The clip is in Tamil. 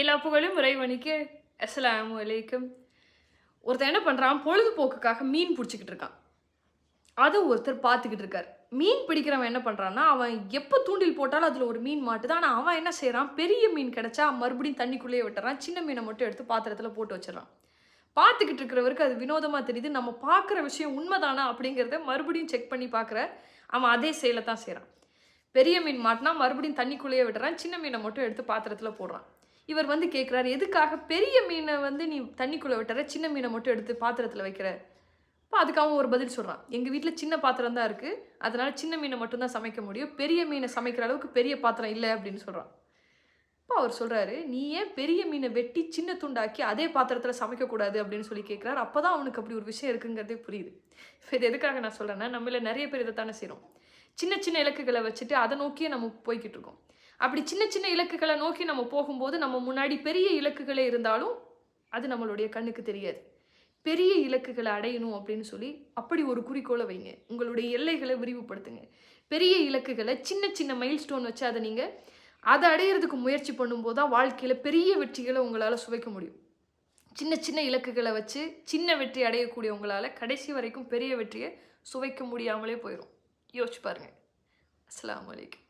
எல்லா புகழும் இறைவனுக்கு. அஸ்லாம் வலைக்கும் ஒருத்தன் என்ன பண்ணுறான் பொழுதுபோக்குக்காக மீன் பிடிச்சிக்கிட்டு இருக்கான். அதை ஒருத்தர் பார்த்துக்கிட்டு இருக்கார். மீன் பிடிக்கிறவன் என்ன பண்ணுறான்னா அவன் எப்போ தூண்டில் போட்டாலும் அதில் ஒரு மீன் மாட்டுது. ஆனால் அவன் என்ன செய்கிறான் பெரிய மீன் கிடச்சா மறுபடியும் தண்ணிக்குள்ளேயே விட்டுறான். சின்ன மீனை மட்டும் எடுத்து பாத்திரத்தில் போட்டு வச்சிடறான். பார்த்துக்கிட்டு இருக்கிறவருக்கு அது வினோதமாக தெரியுது. நம்ம பார்க்குற விஷயம் உண்மைதானா அப்படிங்கிறத மறுபடியும் செக் பண்ணி பார்க்குற அவன் அதே செயலை தான் செய்கிறான் பெரிய மீன் மாட்டினா மறுபடியும் தண்ணிக்குள்ளேயே விடுறான் சின்ன மீனை மட்டும் எடுத்து பாத்திரத்தில் போடுறான். இவர் வந்து கேட்குறாரு எதுக்காக பெரிய மீனை வந்து நீ தண்ணிக்குள்ளே விட்டுற? சின்ன மீனை மட்டும் எடுத்து பாத்திரத்தில் வைக்கிற? இப்போ அதுக்கு அவன் ஒரு பதில் சொல்கிறான் எங்கள் வீட்டில் சின்ன பாத்திரம் தான் இருக்குது அதனால் சின்ன மீனை மட்டும்தான் சமைக்க முடியும். பெரிய மீனை சமைக்கிற அளவுக்கு பெரிய பாத்திரம் இல்லை அப்படின்னு சொல்கிறான் இப்போ அவர் சொல்கிறாரு நீ ஏன் பெரிய மீனை வெட்டி சின்ன துண்டாக்கி அதே பாத்திரத்தில் சமைக்கக்கூடாது அப்படின்னு சொல்லி கேட்குறாரு அப்போ தான் அவனுக்கு அப்படி ஒரு விஷயம் இருக்குங்கிறதே புரியுது. இப்போ இது எதுக்காக நான் சொல்கிறேன்னா நம்மள நிறைய பேர் இதை தானே செய்கிறோம் சின்ன சின்ன இலக்குகளை வச்சுட்டு அதை நோக்கியே நம்ம போய்கிட்டு இருக்கோம். அப்படி சின்ன சின்ன இலக்குகளை நோக்கி நம்ம போகும்போது நம்ம முன்னாடி பெரிய இலக்குகளே இருந்தாலும் அது நம்மளுடைய கண்ணுக்கு தெரியாது. பெரிய இலக்குகளை அடையணும் அப்படின்னு சொல்லி அப்படி ஒரு குறிக்கோளை வைங்க. உங்களுடைய எல்லைகளை விரிவுபடுத்துங்க. பெரிய இலக்குகளை சின்ன சின்ன மைல் ஸ்டோன் வச்சு அதை நீங்கள் அதை அடையிறதுக்கு முயற்சி பண்ணும்போது தான் வாழ்க்கையில் பெரிய வெற்றிகளை உங்களால் சுவைக்க முடியும். சின்ன சின்ன இலக்குகளை வச்சு சின்ன வெற்றி அடையக்கூடிய உங்களால் கடைசி வரைக்கும் பெரிய வெற்றியை சுவைக்க முடியாமலே போயிடும் யோசிச்சு பாருங்கள் அஸ்லாம் வலைக்கம்